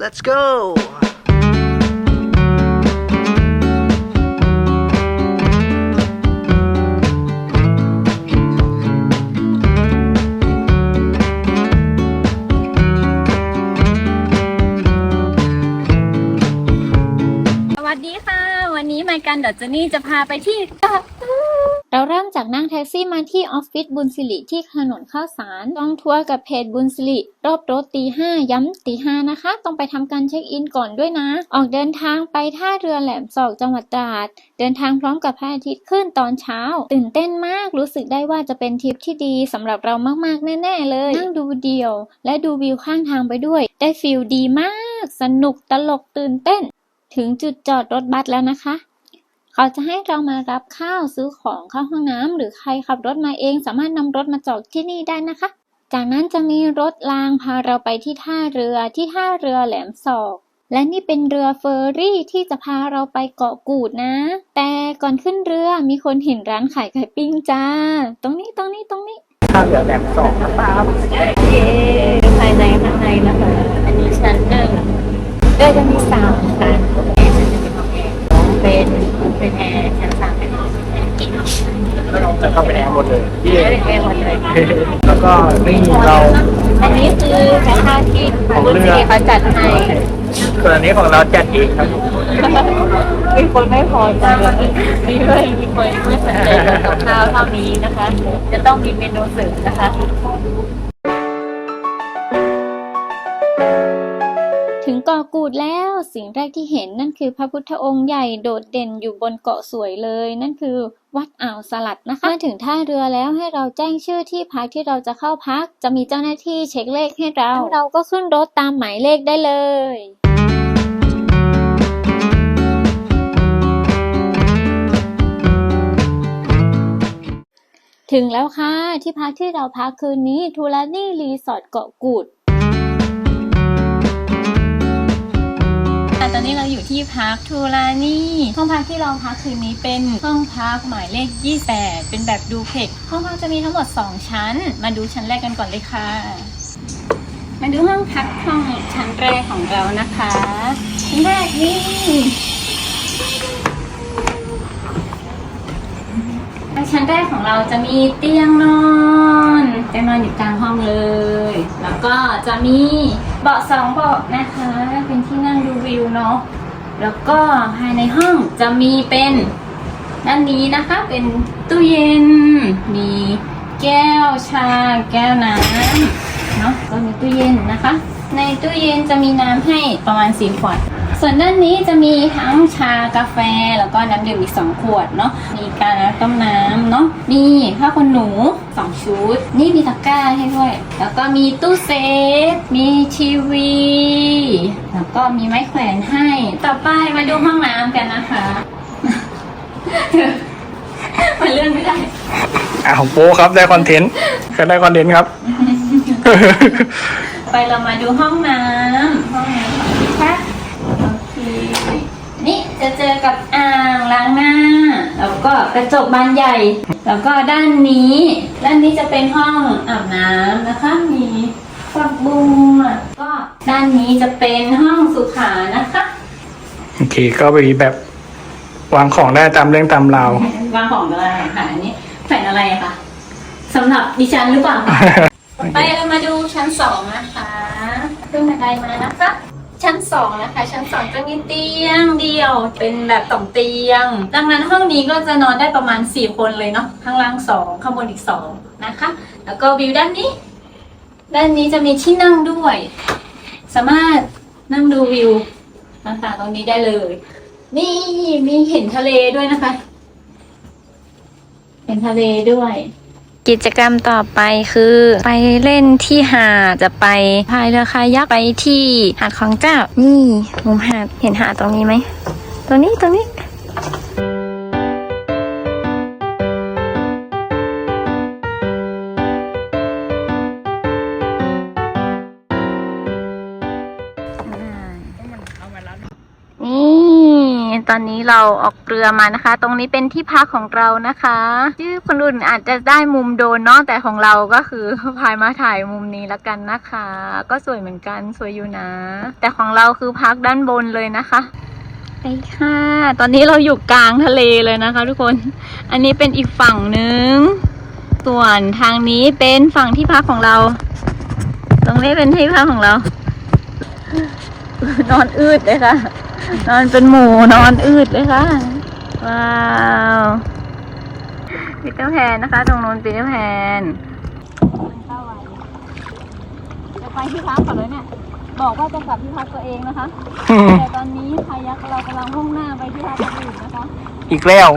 let's go สวัสดีค่ะ วันนี้มากันดอทเจนี่จะพาไปที่ จากนั่งแท็กซี่มาที่ออฟฟิศบุญสิริที่ถนนข้าวสาร ต้องทัวร์กับเพจบุญสิริรอบรถตีห้าย้ำตีห้านะคะ ต้องไปทำการเช็คอินก่อนด้วยนะ ออกเดินทางไปท่าเรือแหลมศอกจังหวัดตราด เดินทางพร้อมกับพระอาทิตย์ขึ้นตอนเช้า ตื่นเต้นมากรู้สึกได้ว่าจะเป็นทริปที่ดีสำหรับเรามากๆแน่ๆเลย นั่งดูเดี่ยว และดูวิวข้างทางไปด้วย ได้ฟิลดีมาก สนุกตลกตื่นเต้น ถึงจุดจอดรถบัสแล้วนะคะ เขาจะให้เรามารับข้าวซื้อของเข้าห้องน้ำหรือใครขับรถมาเองสามารถนำรถมาจอดที่นี่ได้นะคะ จากนั้นจะมีรถรางพาเราไปที่ท่าเรือที่ท่าเรือแหลมศอก และนี่เป็นเรือเฟอร์รี่ที่จะพาเราไปเกาะกูดนะ แต่ก่อนขึ้นเรือมีคนเห็นร้านขายไข่ปิ้งจ้า ตรงนี้ตรงนี้ตรงนี้ข้าวเหลือแหลมสองนะครับเย้ภายในข้างในนะคะอันนี้ชั้นหนึ่งก็จะมีสามชั้น เป็นเป็นแอร์ชั้นสามเป็นห้องแอร์กินจะเข้าไปแอร์หมดเลยที่ไม่ได้แอร์หมดเลยแล้วก็นี่เรา อันนี้คือแค่ค่าที่ของบุญเรือศรีเขาจัดให้ส่วนอันนี้ของเราจัดเองครับมีคนไม่พอใจแล้วมีด้วยมีคนไม่สนใจกับข้าวเท่านี้นะคะ จะต้องมีเมนูเสริมนะคะ ถึงเกาะกูดแล้วสิ่งแรกที่เห็นนั่นคือพระพุทธองค์ใหญ่โดดเด่นอยู่บนเกาะสวยเลย นั่นคือวัดอ่าวสลัดนะคะมาถึงท่าเรือแล้วให้เราแจ้งชื่อที่พักที่เราจะเข้าพัก จะมีเจ้าหน้าที่เช็คเลขให้เราเราก็ขึ้นรถตามหมายเลขได้เลยถึงแล้วค่ะ ที่พักที่เราพักคืนนี้ทูลานี่รีสอร์ทเกาะกูด ค่ะตอนนี้เราอยู่ที่พักทูลานี่ ห้องพักที่เราพักคืนนี้เป็นห้องพักหมายเลข 28 เป็นแบบดูเพล็กห้องพักจะมีทั้งหมด 2 ชั้น มาดูชั้นแรกกันก่อนเลยค่ะ มาดูห้องพักห้องชั้นแรกของเรานะคะชั้นแรกนี่ชั้นแรกของเราจะมีเตียงนอนเตียงนอนอยู่กลางห้องเลย แล้วก็จะมีเบาะสองเบาะนะคะ วิวเนาะแล้วก็ภายในห้องจะมีเป็นด้านนี้นะคะ เป็นตู้เย็น มีแก้วชา แก้วน้ำเนาะก็มีตู้เย็นนะคะ ในตู้เย็นจะมีน้ำให้ประมาณสี่ขวด ส่วนด้านนี้จะมีทั้งชากาแฟแล้วก็น้ำดื่มอีกสองขวดเนาะ มีการต้มน้ำเนาะ มีผ้าขนหนูสองชุด นี่มีตะกร้าให้ด้วย แล้วก็มีตู้เซฟ มีทีวี แล้วก็มีไม้แขวนให้ ต่อไปมาดูห้องน้ำกันนะคะมันเลื่อนไม่ได้อ่าของโป๊ครับได้คอนเทนต์เคยได้คอนเทนต์ครับ ไปเรามาดูห้องน้ำห้องน้ำของพี่แคทโอเค นี่ จะเจอกับอ่างล้างหน้า แล้วก็กระจกบานใหญ่ แล้วก็ด้านนี้ ด้านนี้จะเป็นห้องอาบน้ำนะคะ มีฝักบัวก็ด้านนี้จะเป็นห้องสุขานะคะ โอเค ก็ไปแบบวางของได้ตามเรื่องตามราววางของอะไรค่ะอันนี้แผ่นอะไรอะคะสำหรับดิฉันหรือเปล่าคะไปเรามาดูชั้นสองนะคะขึ้นบันไดมานะคะ ชั้นสองนะคะชั้นสองจะมีเตียงเดียวเป็นแบบสองเตียง ดังนั้นห้องนี้ก็จะนอนได้ประมาณสี่คนเลยเนาะข้างล่างสองข้างบนอีกสองนะคะ แล้วก็วิวด้านนี้ ด้านนี้จะมีที่นั่งด้วย สามารถนั่งดูวิวต่างๆตรงนี้ได้เลย นี่มีเห็นทะเลด้วยนะคะ เห็นทะเลด้วย กิจกรรมต่อไปคือ ไปเล่นที่หาดจะไปพายเรือคายักไปที่หาดของเจ้า นี่มุมหาดเห็นหาดตรงนี้ไหมตรงนี้ตรงนี้ ตอนนี้เราออกเรือมานะคะ ตรงนี้เป็นที่พักของเรานะคะ ชื่อคนอื่นอาจจะได้มุมโดนเนาะแต่ของเราก็คือพายมาถ่ายมุมนี้แล้วกันนะคะ ก็สวยเหมือนกันสวยอยู่นะ แต่ของเราคือพักด้านบนเลยนะคะไปค่ะ ตอนนี้เราอยู่กลางทะเลเลยนะคะทุกคน อันนี้เป็นอีกฝั่งหนึ่ง ส่วนทางนี้เป็นฝั่งที่พักของเรา ตรงนี้เป็นที่พักของเรา นอนอืดเลยค่ะ นอนเป็นหมูนอนอืดเลยค่ะ ว้าวปีเตอร์แพนนะคะ ตรงนู้นปีเตอร์แพนจะไปที่พักก่อนเลยเนี่ย บอกว่าจะกลับที่พักตัวเองนะคะ แต่ตอนนี้พายักเรากำลังมุ่งหน้าไปที่พักคนอื่นนะคะ อีกแล้ว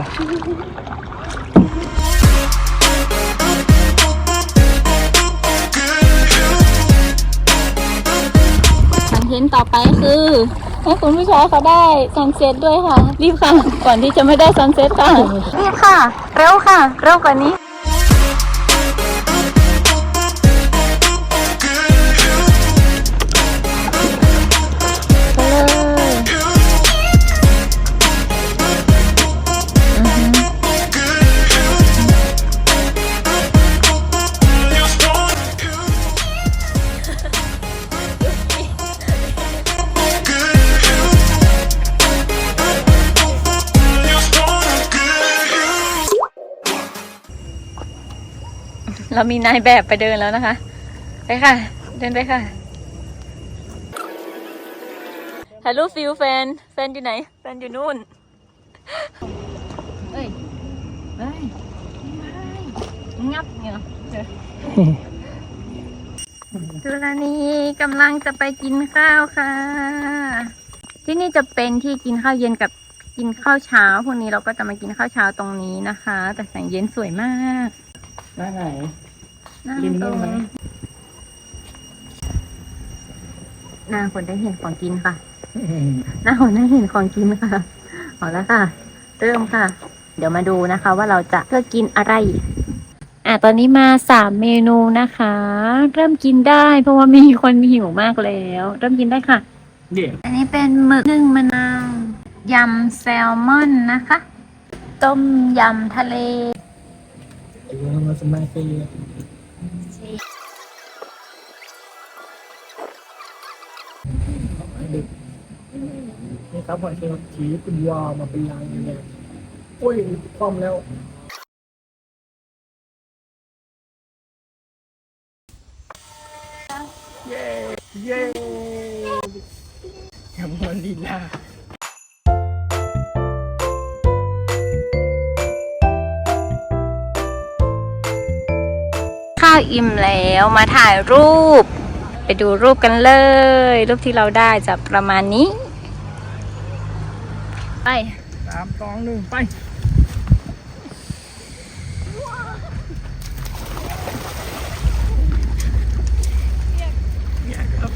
คอนเทนต์ต่อไปคือ ให้คุณผู้ชายเขาได้ซันเซ็ตด้วยค่ะ รีบค่ะ ก่อนที่จะไม่ได้ซันเซ็ตค่ะ รีบค่ะ เร็วค่ะ เร็วกว่านี้ เรามีนายแบบไปเดินแล้วนะคะ ไปค่ะ เดินไปค่ะถ่ายรูปฟิลแฟน แฟนอยู่ไหน แฟนอยู่นู่นเอ้ยเอ้ยงับเนี่ยจุลานีกำลังจะไปกินข้าวค่ะ ที่นี่จะเป็นที่กินข้าวเย็นกับกินข้าวเช้า พวกนี้เราก็จะมากินข้าวเช้าตรงนี้นะคะ แต่แสงเย็นสวยมากหน้าไหน นั่งริมตนู่รนงไหมหน้าคนได้เห็นของกินค่ะ หน้าคนได้เห็นของกินค่ะเอาแล้วค่ะ เริ่มค่ะ เดี๋ยวมาดูนะคะ ว่าเราจะเลือกกินอะไรอะตอนนี้มาสามเมนูนะคะ เริ่มกินได้ เพราะว่ามีคนหิวมากแล้ว เริ่มกินได้ค่ะเดี๋ยวอันนี้เป็นหมึกนึ่งมะนาวยำแซลมอนนะคะ ต้มยำทะเล นี่ครับหอยเชลล์ชีเป็นวามาเป็นลังเนี่ยโอ้ยคว่ำแล้วเย้เย้ยำมันลีลาข้าวอิ่มแล้วมาถ่ายรูป ไปดูรูปกันเลย รูปที่เราได้จะประมาณนี้ ไปสามสองหนึ่งไปเปียกครับ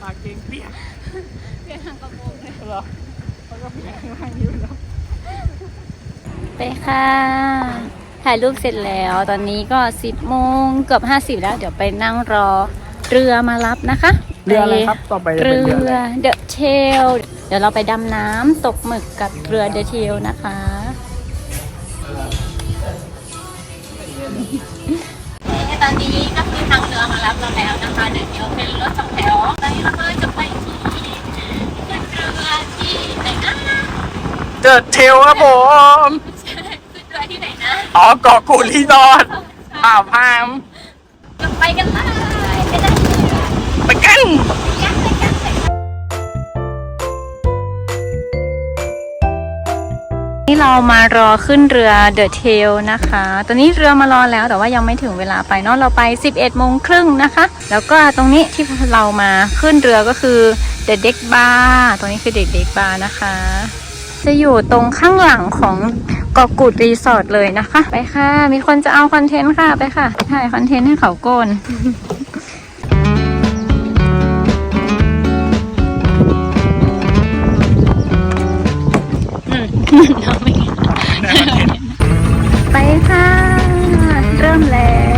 ปากเก่งเปียกเปียกทางกระโปรงเลยเหรอเขาก็เปียกข้างล่างอยู่แล้วไปค่ะ ถ่ายรูปเสร็จแล้วตอนนี้ก็สิบโมงเกือบห้าสิบแล้ว เดี๋ยวไปนั่งรอเรือมารับนะคะ เรืออะไรครับ ต่อไปจะเรืเป็นเรืออะไรอเดอะเทลเดี๋ยวเราไปดำน้ำตกหมึกกับเรือเดอะเทลนะคะ ตอนนี้ก็คือทางเรือมารับเราแล้วนะคะเดี๋ยวเดี๋ยวเป็นรถสองแถวตอนนี้เราก็จะไปที่ขึ้นเรือที่ไหนนะเดอะเทลครับผมขึ้นเรือที่ไหนนะอ๋อเกาะกูรีสอร์ทอ่าวพามเราไปกันเลยไปเลยไปกันกันไปกัน เรามารอขึ้นเรือเดอะเทลนะคะ ตอนนี้เรือมารอแล้วแต่ว่ายังไม่ถึงเวลาไปเนาะเราไป 11โมงครึ่งนะคะ แล้วก็ตรงนี้ที่เรามาขึ้นเรือก็คือเดอะเด็กบาร์ตรงนี้คือเด็กเด็กบาร์นะคะ จะอยู่ตรงข้างหลังของเกาะกูดรีสอร์ทเลยนะคะ ไปค่ะ มีคนจะเอาคอนเทนต์ค่ะไปค่ะถ่ายคอนเทนต์ให้เขาโกน ไปค่ะ เริ่มแล้ว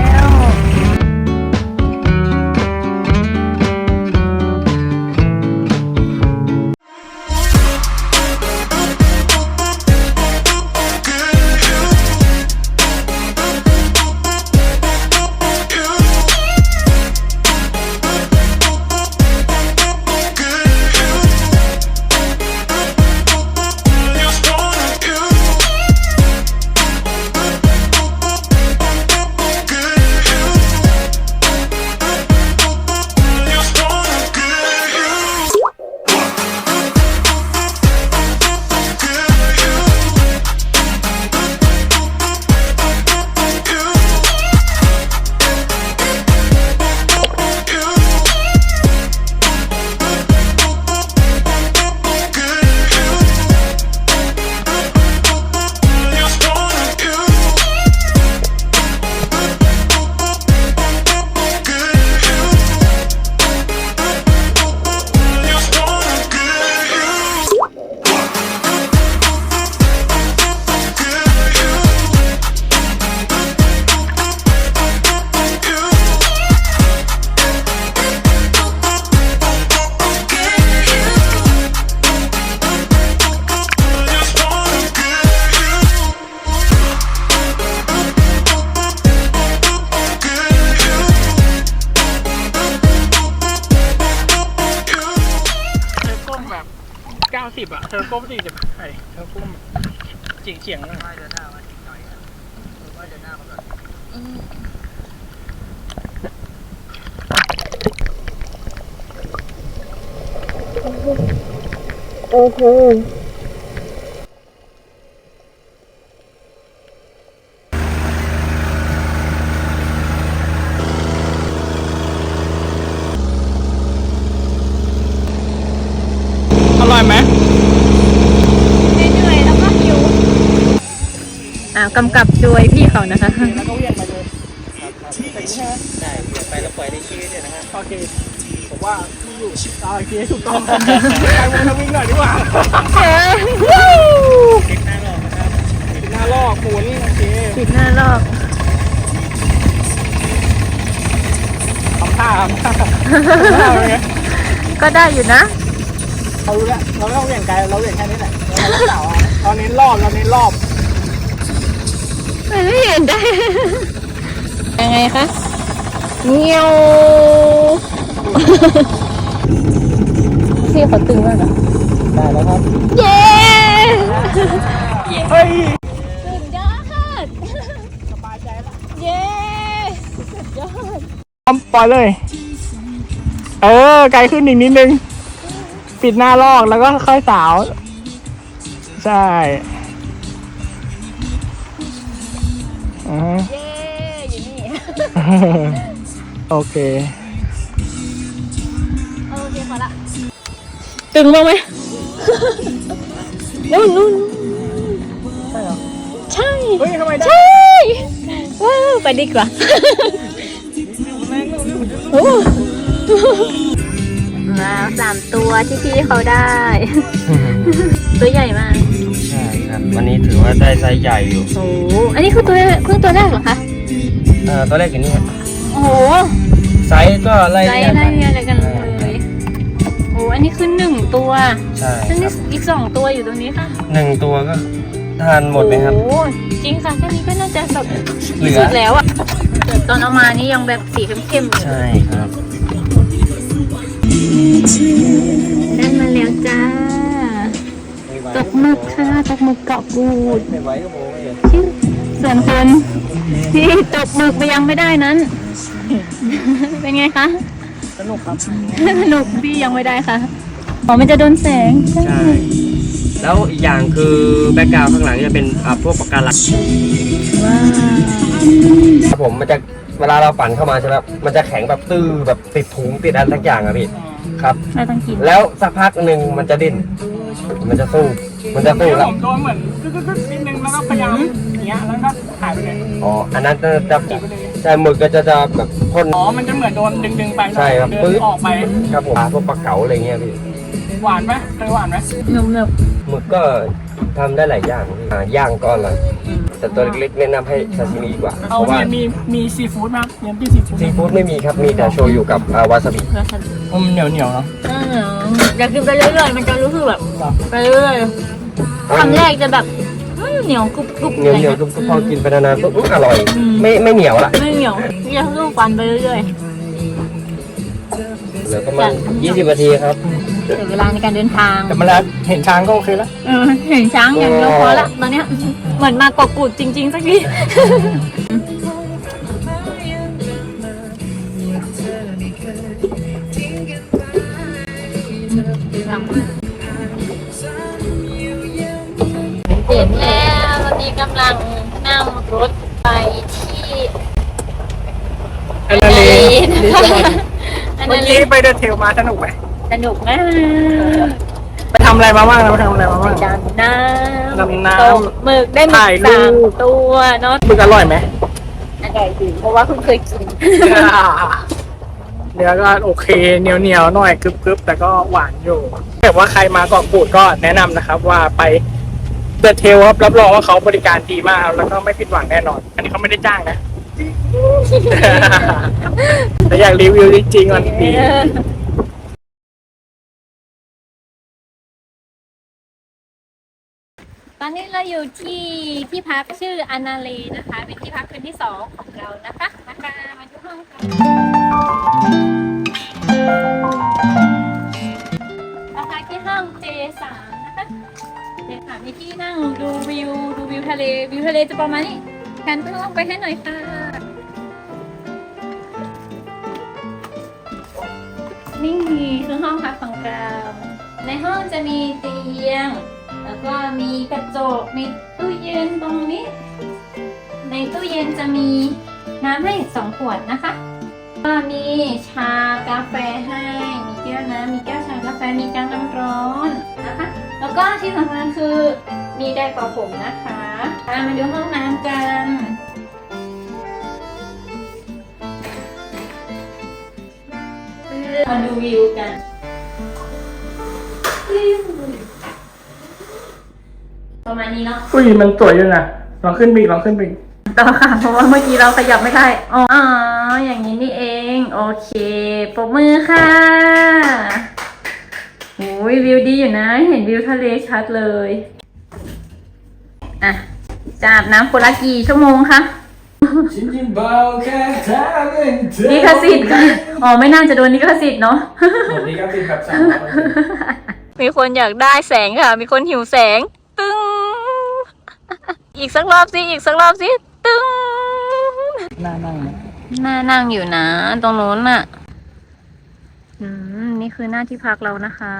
าสิบอะเธอก้มสี่สิบไอ้เธอก้มเฉียงเฉียงๆหน้ามาก่อยอร่อยไหม เหนื่อยๆแล้วก็หิวอ่า กำกับโดยพี่เขานะคะ แล้วก็เวียนมาเลยถึงใช่ไหมใช่เวียนไปแล้วปล่อยได้ชี้เนี่ยนะฮะโอเคผมว่าที่อยู่อ่าโอเคถูกต้องไปวนทวิ่งหน่อยดีกว่าเด็กหน้าลอกนะครับเด็กหน้าลอกหมุนโอเคปิดหน้ารอบทำท่าทำท่าทำท่าเป็นไงก็ได้อยู่นะเรารู้แล้วเราไม่ต้องเวียนไกลเราเวียนแค่นี้แหละเราไม่เก่าอะเราเน้นรอบเราเน้นรอบ ไม่เห็นได้ ยังไงคะเงี้ยวพี่เขาตึงมากอะได้แล้วครับ เย้เฮ้ยสุดยอดสบายใจแล้วเย้พร้อมปล่อยเลย เออ ไกลขึ้นอีกนิดนึง ปิดหน้าลอกแล้วก็ค่อยสาว ใช่ อือฮึเย้อยู่นี่ โอเค โอเคพอละตึงบ้างไหม นู่นนู่นใช่เหรอ ใช่ เฮ้ยทำไมได้ใช่ ว้าว ไปดีกว่า โอ้ ว้าวสามตัวที่พี่เขาได้ ตัวใหญ่มากใช่ ครับ วันนี้ถือว่าได้ไซส์ใหญ่อยู่ โอ้โหอันนี้คือตัวเพิ่งตัวแรกเหรอคะ เอ่อตัวแรกอย่างนี้ครับโอ้โหไซส์ก็ไล่ไซเรียส์งอะไรกันอะไรกันเลยโอ้อันนี้คือหนึ่งตัวใช่อันคนี้รับอีกสองตัวอยู่ตรงนี้ค่ะหนึ่งตัวก็ทานหมดไหมครับ โอ้โหจริงค่ะแค่นี้ก็น่าจะแบบเหลือ สุดแล้วอะแต่ตอนเอามานี่ยังแบบสีเข้มๆอยู่ใช่ครับ ได้มาแล้วจ้า ตกหมึกค่ะตกหมึกเกาะกูดไม่ไหวก็โมไม่เห็นส่วนคนที่ตกหมึกไปยังไม่ได้นั้น เป็นไงคะ สนุกครับ สนุกพี่ยังไม่ได้ค่ะอ๋อมันจะโดนแสงใช่ แล้วอีกอย่างคือแบ็กกราวด์ข้างหลังจะเป็นอ่าพวกปากการังว้าวครับผมมันจะเวลาเราปั่นเข้ามาใช่ไหมครับมันจะแข็งแบบตื้อแบบติดถุงติดอะไรสักอย่างอะพี่ ครับไม่ต้องกินแล้วสักพักหนึ่งมันจะดิ้น มันจะสู้มันจะสู้ผแล้วมโดนเหมือนกึ๊กๆๆนิดนึงแล้วก็พยายามอย่างเงี้ยแล้วก็หายไปเลยอ๋ออันนั้นจะจะใช่หมึกก็จะจะแบบพ่นอ๋อมันจะเหมือนโดนดึงๆไปใช่ครับเดิปึ๊นดออกไปครับผมพวกปลาเก๋าอะไรเงี้ยพี่หวานไหมเคยหวานไหมหนุ่มหมึกก็ทำได้หลายอย่างพี่อ่าย่างก็อร่อย แต่ตัวเล็กๆแนะนำให้ซาซิมิดีกว่าเพเอาราะว่าเนี่ยมีมีซีฟู้ดไหมเนียนพี่ซีฟู้ดซีฟู้ดไม่มีครับ มีแต่โชยุกับอ่าวาซาบิๆแล้วฉันมันเหนียวเหนียวๆเนาะอยากกินไปเรื่อยๆ มันจะรู้สึกแบบไปเรื่อยๆคำแรกจะแบบอืมเหนียวกรุบกรุบเหนียวเหนียวๆก็พอกินไปนานๆปุ๊บอื้ออร่อย ไม่ไม่เหนียวละไม่เหนียวอยากลูกฟันไปเรื่อยเหลือประมาณ 20นาทีครับๆ เสียเวลาในการเดินทางแต่มาแล้วเห็นช้างก็โอเคแล้ว เออเห็นช้างอย่างเดียวพอละตอนเนี้ยเหมือนมากอบกูดจริง ๆ สักทีเห็นแล้วตอนนี้กำลังนั่งรถไปที่อันนั้นเลยนะคะอันเมื่อนั้นเลกี้ยไปเดินเทรลมาสนุกไหม สนุกมากไปทำอะไรมาบ้างเราไปทำอะไรมาบ้าง ดำน้ำดำน้ำตกหมึกได้หมึกถ่ายรูสามป ตัวเนาะหมึกอร่อยไหม อร่อยดีเพราะว่าเพิ่งเคยกิน เนื้อก็โอเคเหนียวเหนียวๆหน่อยกรึบๆแต่ก็หวานอยู่แต่ว่าใครมาเกาะกูดก็แนะนำนะครับ ว่าไปเดอะเทลครับรับรองว่าเขาบริการดีมากแล้วก็ไม่ผิดหวังแน่นอน อันนี้เขาไม่ได้จ้างนะ แต่อยากรีวิวจริงๆมันดีตอน นี้เราอยู่ที่ที่พักชื่ออนาเลนะคะ เป็นที่พักคืนที่สองของเรานะคะมาค่ะมาดูห้องกันราคาที่ห้อง J3 เลยค่ะมีที่นั่งดูวิวดูวิวทะเลวิวทะเลจะประมาณนี้แคนเพิ่งลงไปให้หน่อยค่ะนี่คือห้องพักของเรา ในห้องจะมีเตียง แล้วก็มีกระจกมีตู้เย็นตรงนี้ ในตู้เย็นจะมีน้ำให้สองขวดนะคะ ก็มีชากาแฟให้ มีแก้วน้ำมีแก้วชากาแฟ มีแก้วน้ำร้อนนะคะ แล้วก็ที่สำคัญคือมีไดร์เป่าผมนะคะอะมาดูห้องน้ำกันมาดูวิวกัน ประมาณนี้เนาะอุ้ยมันสวยอยู่นะลองขึ้นไปอีกลองขึ้นไปอีกต่อค่ะ เพราะว่าเมื่อกี้เราขยับไม่ได้ อ๋อ อย่างนี้นี่เอง โอเคปรบมือค่ะโอ้ยวิวดีอยู่นะ เห็นวิวทะเลชัดเลย อะจะอาบน้ำคนละกี่ชั่วโมงคะลิขสิทธิ์ค่ะอ๋อ ไม่น่าจะโดนลิขสิทธิ์เนาะผมนี่ก็เป็นแบบสามร้อยมีคนอยากได้แสงค่ะ มีคนหิวแสง ตึ้ง อีกสักรอบสิ อีกสักรอบสิ ตึ้งน่านั่งนะน่านั่งอยู่นะ ตรงโน้นน่ะ อืม นี่คือหน้าที่พักเรานะคะ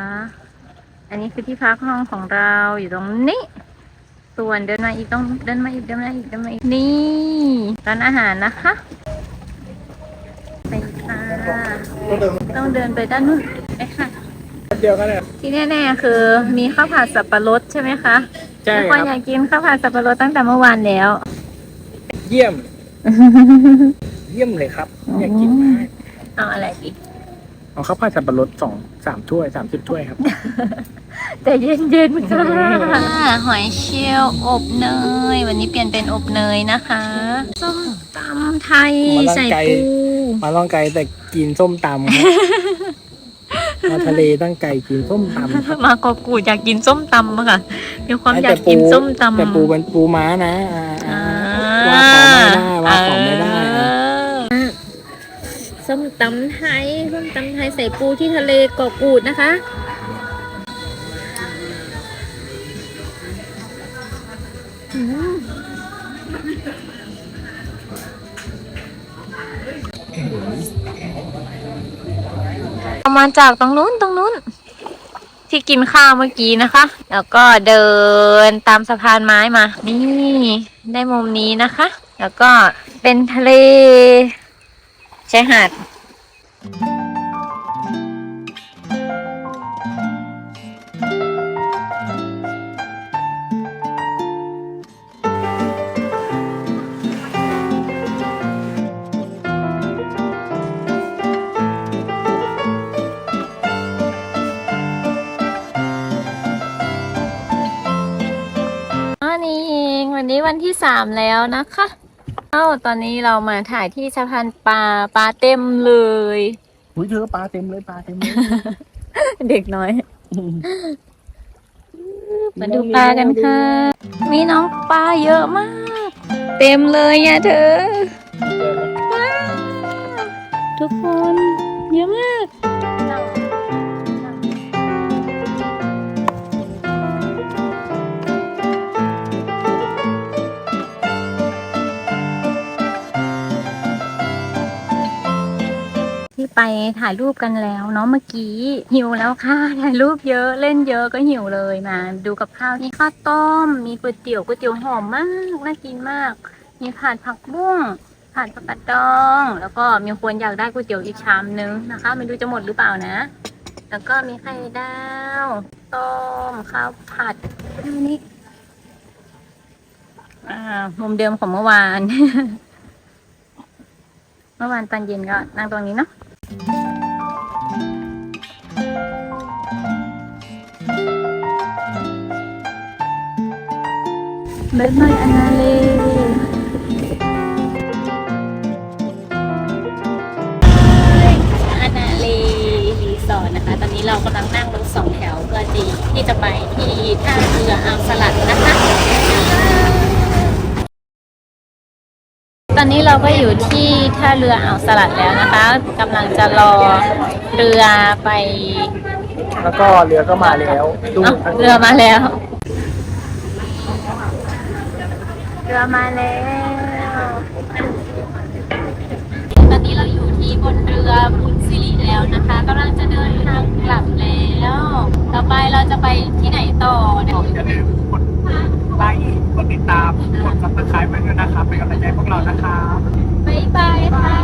อันนี้คือที่พักห้องของเราอยู่ตรงนี้ ส่วนเดินมาอีกต้องเดินมาอีกเดินมาอีกเดินมาอีกนี่ร้านอาหารนะคะ ไปค่ะต้องเดินไปด้านนู้นไปค่ะ เดียวกันเลยที่แน่ๆคือมีข้าวผัดสับปะรดใช่ไหมคะ ใช่ทุกคคนรับ อยากกินข้าวผัดสับปะรดตั้งแต่เมื่อวานแล้ว เยี่ยม เยี่ยมเลยครับ อยากกินมากเอาอะไรดีเอาข้าวผัดสับปะรดสองสามถ้วยสามสิบถ้วยครับ แต่เย็นๆค่ะหอยเชลล์อบเนย วันนี้เปลี่ยนเป็นอบเนยนะคะส้มตำไทยมาร่างใส่ไก่ปู มาล่องไกลแต่กินส้มตำครับ มาทะเลตั้งไก่กินส้มตำครับมากอบกูดอยากกินส้มตำอะค่ะ มีความอยากแต่ปูกินส้มตำแต่ปูเป็นปูม้านะอ่าอ่าอ่าว่าของไม่ได้ว่าของไม่ได้เออส้มตำไทยส้มตำไทยใส่ปูที่ทะเลเกาะกูดนะคะ มาจากตรงนู้นตรงนู้น ที่กินข้าวเมื่อกี้นะคะ แล้วก็เดินตามสะพานไม้มา นี่ได้มุมนี้นะคะ แล้วก็เป็นทะเลชายหาดอั นนี้วันที่สามแล้วนะคะ เอ้าตอนนี้เรามาถ่ายที่สะพานปลาปลาเต็มเลย อุ้ยเธอปลาเต็มเลยปลาเต็มเลย เด็กน้อย มาดูปลากันค่ะ มีน้องปลาเยอะมาก เต็มเลยอะเธอว้าวทุกคนเยอะมาก ไปถ่ายรูปกันแล้วเนาะเมื่อกี้หิวแล้วค่ะถ่ายรูปเยอะเล่นเยอะก็หิวเลยมา ดูกับข้าวมีข้าวต้ม มีก๋วยเตี๋ยวก๋วยเตี๋ยวหอมมากน่ากินมาก มีผัดผักบุ้งผัดผักกาดดอง แล้วก็มีคนอยากได้ก๋วยเตี๋ยวอีกชามนึงนะคะไม่รู้จะหมดหรือเปล่านะ แล้วก็มีไข่ดาวต้มข้าวผัดอันนี้อ่ามุมเดิมของเมื่อวาน เมื่อวานตอนเย็นก็นั่งตรงนี้เนาะ เบิร์ดไม้อนาเลอนาเลรีสอร์ทนะคะ ตอนนี้เรากำลังนั่งรถสองแถวเพื่อที่จะไปที่ท่าเรืออ่าวสลัดนะคะ ตอนนี้เราก็อยู่ที่ท่าเรืออ่าวสลัดแล้วนะคะกำลังจะรอเรือไปแล้วก็เรือก็มาแล้วดูเอ้าเรือมาแล้ว เรือมาแล้ว บนเรือบุญสิริแล้วนะคะกำลังจะเดินทางกลับแล้ว ต่อไปเราจะไปที่ไหนต่อเนี่ยอย่าลืมกดไลค์กดติดตามกดซับสไครป์ไว้ด้วยนะคะเป็นกำลังใจพวกเรานะคะบ๊ายบายค่ะ